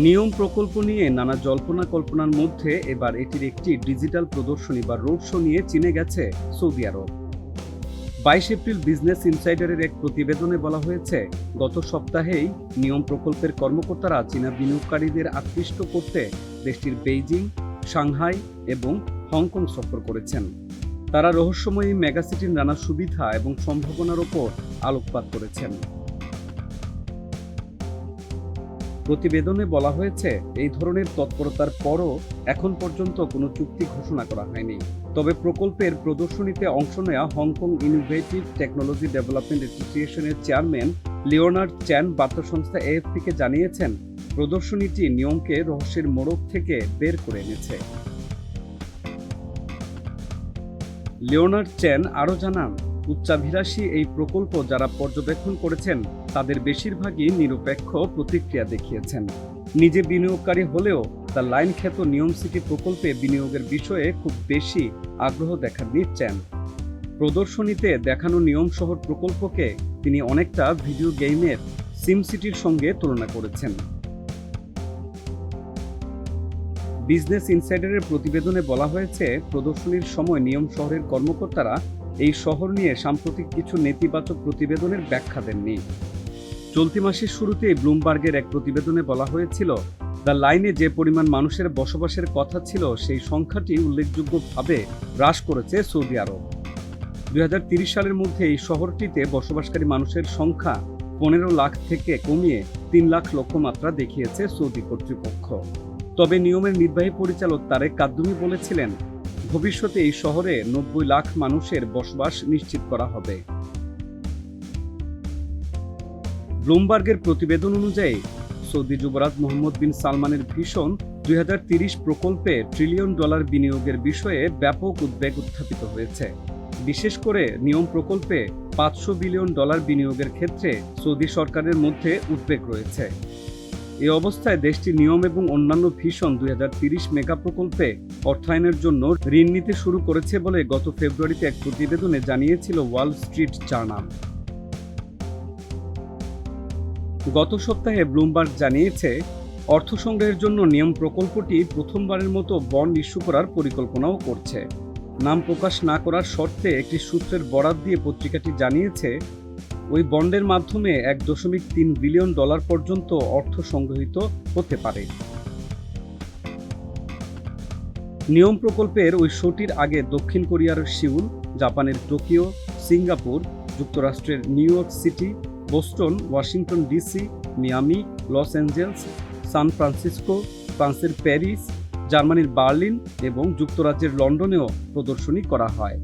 নিয়ম প্রকল্প নিয়ে নানা জল্পনা কল্পনার মধ্যে এবার এটির একটি ডিজিটাল প্রদর্শনী বা রোড শো নিয়ে চিনে গেছে সৌদি আরব। বাইশ এপ্রিল বিজনেস ইনসাইডারের এক প্রতিবেদনে বলা হয়েছে, গত সপ্তাহেই নিয়ম প্রকল্পের কর্মকর্তারা চীনা বিনিয়োগকারীদের আকৃষ্ট করতে দেশটির বেইজিং, সাংহাই এবং হংকং সফর করেছেন। তারা রহস্যময়ী মেগাসিটির নানা সুবিধা এবং সম্ভাবনার ওপর আলোকপাত করেছেন। প্রতিবেদনে বলা হয়েছে, এই ধরনের তৎপরতার পরও এখন পর্যন্ত কোনো চুক্তি ঘোষণা করা হয়নি। তবে প্রকল্পের প্রদর্শনীতে অংশ নেওয়া Hong Kong innovative technology development অ্যাসোসিয়েশনের চেয়ারম্যান লিওনার্ড চ্যান বার্তা সংস্থা এএফপিকে জানিয়েছেন, প্রদর্শনীটি নিয়মকে রহস্যের মোড়ক থেকে বের করে এনেছে। লিওনার্ড চ্যান আরও জানান, উচ্চাভিলাষী এই প্রকল্প যারা পর্যবেক্ষণ করেছেন তাদের বেশিরভাগই নিরপেক্ষ প্রতিক্রিয়া দেখিয়েছেন। নিজে বিনিয়োগকারী হলেও তার লাইন খ্যাত নিয়ম সিটি প্রকল্পে বিনিয়োগের বিষয়ে খুব বেশি আগ্রহ দেখা চ্যান প্রদর্শনীতে দেখানো নিয়ম শহর প্রকল্পকে তিনি অনেকটা ভিডিও গেমের সিম সিটির সঙ্গে তুলনা করেছেন। বিজনেস ইনসাইডারের প্রতিবেদনে বলা হয়েছে, প্রদর্শনীর সময় নিয়ম শহরের কর্মকর্তারা এই শহর নিয়ে সাম্প্রতিক কিছু নেতিবাচক প্রতিবেদনের ব্যাখ্যা দেননি। চলতি মাসের শুরুতেই ব্লুমবার্গের এক প্রতিবেদনে বলা হয়েছিল, দ্য লাইনে যে পরিমাণ মানুষের বসবাসের কথা ছিল, সেই সংখ্যাটি উল্লেখযোগ্যভাবে হ্রাস করেছে সৌদি আরব। দুই সালের মধ্যে এই শহরটিতে বসবাসকারী মানুষের সংখ্যা পনেরো লাখ থেকে কমিয়ে তিন লাখ লক্ষ্যমাত্রা দেখিয়েছে সৌদি কর্তৃপক্ষ। তবে নিয়মের নির্বাহী পরিচালক তারেক কাদ্দুমি বলেছিলেন, ভবিষ্যতে এই শহরে নব্বই লাখ মানুষের বসবাস নিশ্চিত করা হবে। ব্লুমবার্গের প্রতিবেদন অনুযায়ী, সৌদি যুবরাজ মোহাম্মদ বিন সালমানের ভীষণ দুই প্রকল্পে ট্রিলিয়ন ডলার বিনিয়োগের বিষয়ে ব্যাপক উদ্বেগ উত্থাপিত হয়েছে। বিশেষ করে নিয়ম প্রকল্পে পাঁচশো বিলিয়ন ডলার বিনিয়োগের ক্ষেত্রে সৌদি সরকারের মধ্যে উদ্বেগ রয়েছে। এই অবস্থায় দেশটি নিয়ম এবং অন্যান্য ভীষণ দুই মেগা প্রকল্পে অর্থায়নের জন্য ঋণ নিতে শুরু করেছে বলে গত ফেব্রুয়ারিতে এক প্রতিবেদনে জানিয়েছিল ওয়াল স্ট্রিট জার্নাল। গত সপ্তাহে ব্লুমবার্গ জানিয়েছে অর্থ সংগ্রহের জন্য নিয়ম প্রকল্পটি প্রথমবারের মতো বন্ড ইস্যু করার পরিকল্পনাও করছে। নাম প্রকাশ না করার শর্তে একটি সূত্রের বরাত দিয়ে পত্রিকাটি জানিয়েছে, ওই বন্ডের মাধ্যমে এক দশমিক তিন বিলিয়ন ডলার পর্যন্ত অর্থ সংগ্রহীত হতে পারে। নিয়ম প্রকল্পের ওই শোটির আগে দক্ষিণ কোরিয়ার সিউল, জাপানের টোকিও, সিঙ্গাপুর, যুক্তরাষ্ট্রের New York City Boston, Washington DC, Miami, Los Angeles, San Francisco, ফ্রান্সের প্যারিস, জার্মানির বার্লিন এবং যুক্তরাজ্যের লন্ডনেও প্রদর্শনী করা হয়।